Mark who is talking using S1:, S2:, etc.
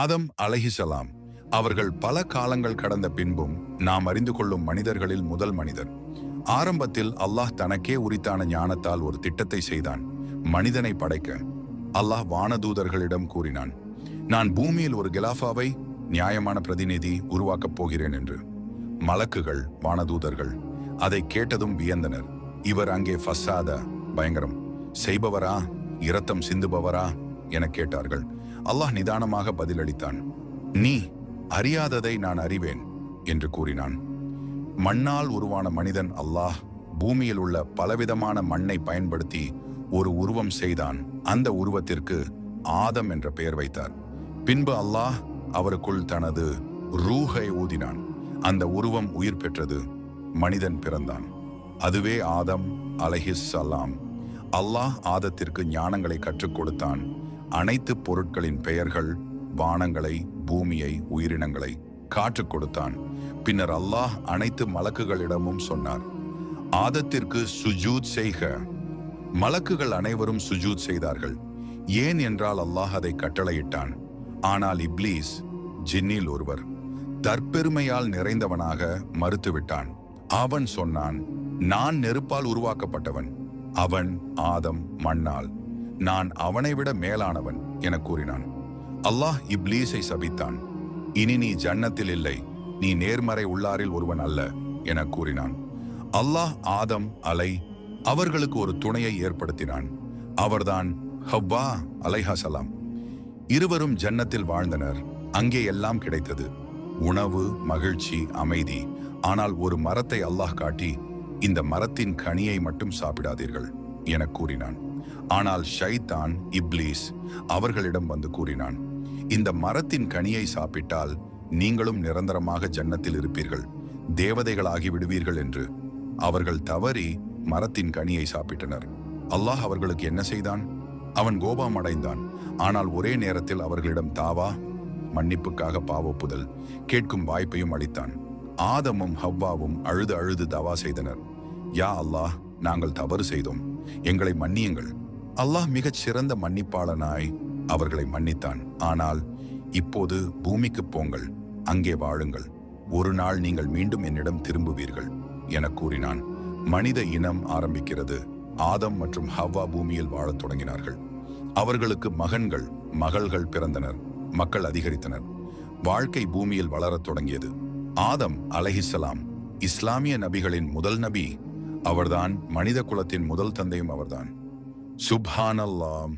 S1: ஆதம் அலஹிசலாம் அவர்கள் பல காலங்கள் கடந்த பின்பும் நாம் அறிந்து கொள்ளும் மனிதர்களில் முதல் மனிதர். ஆரம்பத்தில் அல்லாஹ் தனக்கே உரித்தான ஞானத்தால் ஒரு திட்டத்தை செய்தான் மனிதனை படைக்க. அல்லாஹ் வானதூதர்களிடம் கூறினான் நான் பூமியில் ஒரு கிலாஃபாவை நியாயமான பிரதிநிதி உருவாக்கப் போகிறேன் என்று. மலக்குகள் வானதூதர்கள் அதை கேட்டதும் வியந்தனர். இவர் அங்கே ஃபஸ்ஸாத பயங்கரம். செய்பவரா இரத்தம் சிந்துபவரா என கேட்டார்கள். அல்லாஹ் நிதானமாக பதிலளித்தான். நீ அறியாததை நான் அறிவேன் என்று கூறினான். மண்ணால் உருவான மனிதன் அல்லாஹ் பூமியில் உள்ள பலவிதமான மண்ணை பயன்படுத்தி ஒரு உருவம் செய்தான். அந்த உருவத்திற்கு ஆதம் என்ற பெயர் வைத்தார். பின்பு அல்லாஹ் அவருக்குள் தனது ரூஹை ஊதினான். அந்த உருவம் உயிர் பெற்றது மனிதன் பிறந்தான். அதுவே ஆதம் அலஹிஸ் அல்லாம் அல்லாஹ் ஆதத்திற்கு ஞானங்களை கற்றுக் கொடுத்தான். அனைத்து பொருட்களின் பெயர்கள் வானங்களை பூமியை உயிரினங்களை காற்று கொடுத்தான். பின்னர் அல்லாஹ் அனைத்து மலக்குகளிடமும் சொன்னார் ஆதத்திற்கு சுஜூத் செய்க. மலக்குகள் அனைவரும் சுஜூத் செய்தார்கள். ஏன் என்றால் அல்லாஹ் அதை கட்டளையிட்டான். ஆனால் இப்லீஸ் ஜின்னில் ஒருவர் தற்பெருமையால் நிறைந்தவனாக மறுத்துவிட்டான். அவன் சொன்னான் நான் நெருப்பால் உருவாக்கப்பட்டவன். அவன் ஆதம் மண்ணால். நான் அவனை விட மேலானவன் என கூறினான். அல்லாஹ் இப்லீஸை சபித்தான். இனி நீ ஜன்னத்தில் இல்லை நீ நேர்மறை உள்ளாரில் ஒருவன் அல்ல என கூறினான். அல்லாஹ் ஆதம் அலை அவர்களுக்கு ஒரு துணையை ஏற்படுத்தினான். அவர்தான் ஹவ்வா அலைஹாசலாம் இருவரும் ஜன்னத்தில் வாழ்ந்தனர் அங்கே எல்லாம் கிடைத்தது. உணவு மகிழ்ச்சி அமைதி. ஆனால் ஒரு மரத்தை அல்லாஹ் காட்டி இந்த மரத்தின் கனியை மட்டும் சாப்பிடாதீர்கள் என கூறினான். ஆனால் ஷைத்தான் இப்லீஸ் அவர்களிடம் வந்து கூறினான் இந்த மரத்தின் கனியை சாப்பிட்டால் நீங்களும் நிரந்தரமாக ஜன்னத்தில் இருப்பீர்கள் தேவதைகளாகி விடுவீர்கள் என்று. அவர்கள் தவறி மரத்தின் கனியை சாப்பிட்டனர். அல்லாஹ் அவர்களுக்கு என்ன செய்தான்? அவன் கோபம் அடைந்தான். ஆனால் ஒரே நேரத்தில் அவர்களிடம் தாவா மன்னிப்புக்காக பாவப்புதல் கேட்கும் வாய்ப்பையும் அளித்தான். ஆதமும் ஹவ்வாவும் அழுது அழுது தவா செய்தனர். யா அல்லாஹ் நாங்கள் தவறு செய்தோம். எங்களை மன்னியுங்கள். அல்லாஹ் மிகச் சிறந்த மன்னிப்பாளனாய் அவர்களை மன்னித்தான். ஆனால் இப்போது பூமிக்கு போங்கள் அங்கே வாழுங்கள். ஒரு நாள் நீங்கள் மீண்டும் என்னிடம் திரும்புவீர்கள் என கூறினான். மனித இனம் ஆரம்பிக்கிறது. ஆதம் மற்றும் ஹவ்வா பூமியில் வாழத் தொடங்கினார்கள். அவர்களுக்கு மகன்கள் மகள்கள் பிறந்தனர் மக்கள் அதிகரித்தனர். வாழ்க்கை பூமியில் வளரத் தொடங்கியது. ஆதம் அலஹிசலாம் இஸ்லாமிய நபிகளின் முதல் நபி அவர்தான் மனித குலத்தின் முதல் தந்தையும் அவர்தான். சுப்ஹானல்லாம்